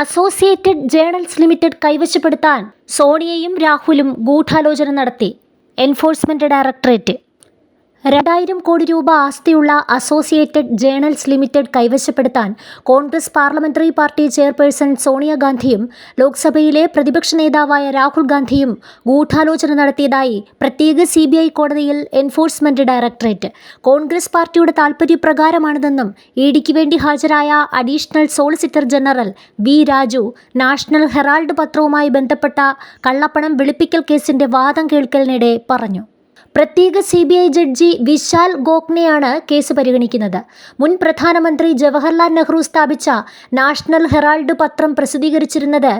Associated journals limited കൈവശപ്പെടുത്താൻ സോണിയയും രാഹുലും ഗൂഢാലോചന നടത്തി. Enforcement directorate. രണ്ടായിരം കോടി രൂപ ആസ്തിയുള്ള അസോസിയേറ്റഡ് ജേണൽസ് ലിമിറ്റഡ് കൈവശപ്പെടുത്താൻ കോൺഗ്രസ് പാർലമെന്ററി പാർട്ടി ചെയർപേഴ്സൺ സോണിയാഗാന്ധിയും ലോക്സഭയിലെ പ്രതിപക്ഷ നേതാവായ രാഹുൽ ഗാന്ധിയും ഗൂഢാലോചന നടത്തിയതായി പ്രത്യേക സി കോടതിയിൽ എൻഫോഴ്സ്മെന്റ് ഡയറക്ടറേറ്റ്. കോൺഗ്രസ് പാർട്ടിയുടെ താൽപര്യപ്രകാരമാണിതെന്നും ഇ ഡിക്ക് വേണ്ടി ഹാജരായ additional solicitor general V Raju National Herald പത്രവുമായി ബന്ധപ്പെട്ട കള്ളപ്പണം വെളുപ്പിക്കൽ കേസിന്റെ വാദം കേൾക്കലിനിടെ പറഞ്ഞു. പ്രത്യേക C B I judge Vishal ഗോഖ്നെയാണ് case പരിഗണിക്കുന്നത്. മുൻ പ്രധാനമന്ത്രി ജവഹർലാൽ നെഹ്റു സ്ഥാപിച്ച നാഷണൽ ഹെറാൾഡ് പത്രം പ്രസിദ്ധീകരിച്ചിരുന്നത്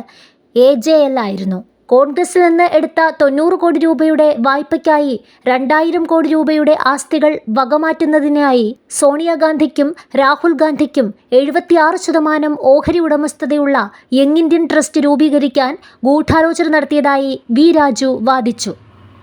എ ജെ എൽ ആയിരുന്നു. കോൺഗ്രസിൽ നിന്ന് എടുത്ത തൊണ്ണൂറ് കോടി രൂപയുടെ വായ്പയ്ക്കായി രണ്ടായിരം കോടി രൂപയുടെ ആസ്തികൾ വകമാറ്റുന്നതിനായി സോണിയാഗാന്ധിക്കും രാഹുൽ ഗാന്ധിക്കും എഴുപത്തിയാറ് ശതമാനം ഓഹരി ഉടമസ്ഥതയുള്ള യങ് ഇന്ത്യൻ ട്രസ്റ്റ് രൂപീകരിക്കാൻ ഗൂഢാലോചന നടത്തിയതായി വി രാജു വാദിച്ചു.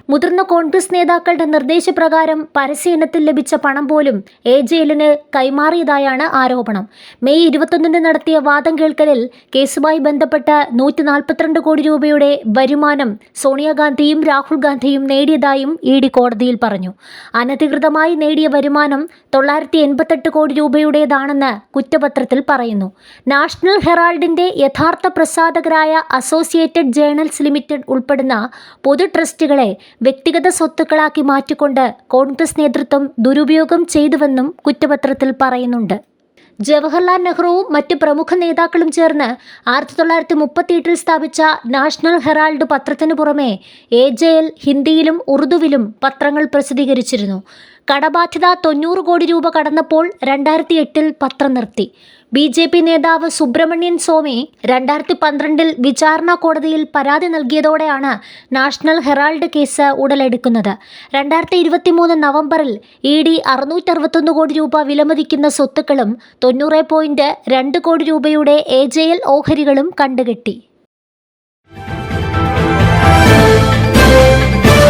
മുതിർന്ന കോൺഗ്രസ് നേതാക്കളുടെ നിർദ്ദേശപ്രകാരം പരസ്യനത്തിൽ ലഭിച്ച പണം പോലും എ ജെ എല്ലിന് കൈമാറിയതായാണ് ആരോപണം. മെയ് ഇരുപത്തൊന്നിന് നടത്തിയ വാദം കേൾക്കലിൽ കേസുമായി ബന്ധപ്പെട്ട നൂറ്റി നാൽപ്പത്തിരണ്ട് കോടി രൂപയുടെ വരുമാനം സോണിയാഗാന്ധിയും രാഹുൽ ഗാന്ധിയും നേടിയതായും ഇ ഡി കോടതിയിൽ പറഞ്ഞു. അനധികൃതമായി നേടിയ വരുമാനം തൊള്ളായിരത്തി എൺപത്തെട്ട് കോടി രൂപയുടേതാണെന്ന് കുറ്റപത്രത്തിൽ പറയുന്നു. നാഷണൽ ഹെറാൾഡിന്റെ യഥാർത്ഥ പ്രസാധകരായ അസോസിയേറ്റഡ് ജേണൽസ് ലിമിറ്റഡ് ഉൾപ്പെടുന്ന പൊതു ട്രസ്റ്റുകളെ വ്യക്തിഗത സ്വത്തുക്കളാക്കി മാറ്റിക്കൊണ്ട് കോൺഗ്രസ് നേതൃത്വം ദുരുപയോഗം ചെയ്തുവെന്നും കുറ്റപത്രത്തിൽ പറയുന്നുണ്ട്. ജവഹർലാൽ നെഹ്റുവും മറ്റ് പ്രമുഖ നേതാക്കളും ചേർന്ന് ആയിരത്തി തൊള്ളായിരത്തി മുപ്പത്തിയെട്ടിൽ സ്ഥാപിച്ച നാഷണൽ ഹെറാൾഡ് പത്രത്തിനു പുറമെ എ ജെ എൽ ഹിന്ദിയിലും ഉറുദുവിലും പത്രങ്ങൾ പ്രസിദ്ധീകരിച്ചിരുന്നു. കടബാധ്യത തൊണ്ണൂറ് കോടി രൂപ കടന്നപ്പോൾ രണ്ടായിരത്തി എട്ടിൽ പത്രം നിർത്തി. ബി ജെ പി നേതാവ് സുബ്രഹ്മണ്യൻ സ്വാമി രണ്ടായിരത്തി പന്ത്രണ്ടിൽ വിചാരണ കോടതിയിൽ പരാതി നൽകിയതോടെയാണ് നാഷണൽ ഹെറാൾഡ് കേസ് ഉടലെടുക്കുന്നത്. രണ്ടായിരത്തി ഇരുപത്തി മൂന്ന് നവംബറിൽ ഇ ഡി അറുന്നൂറ്ററുപത്തൊന്ന് കോടി രൂപ വിലമതിക്കുന്ന സ്വത്തുക്കളും തൊണ്ണൂറ് പോയിന്റ് രണ്ട് കോടി രൂപയുടെ എ ജെ എൽ ഓഹരികളും കണ്ടുകെട്ടി.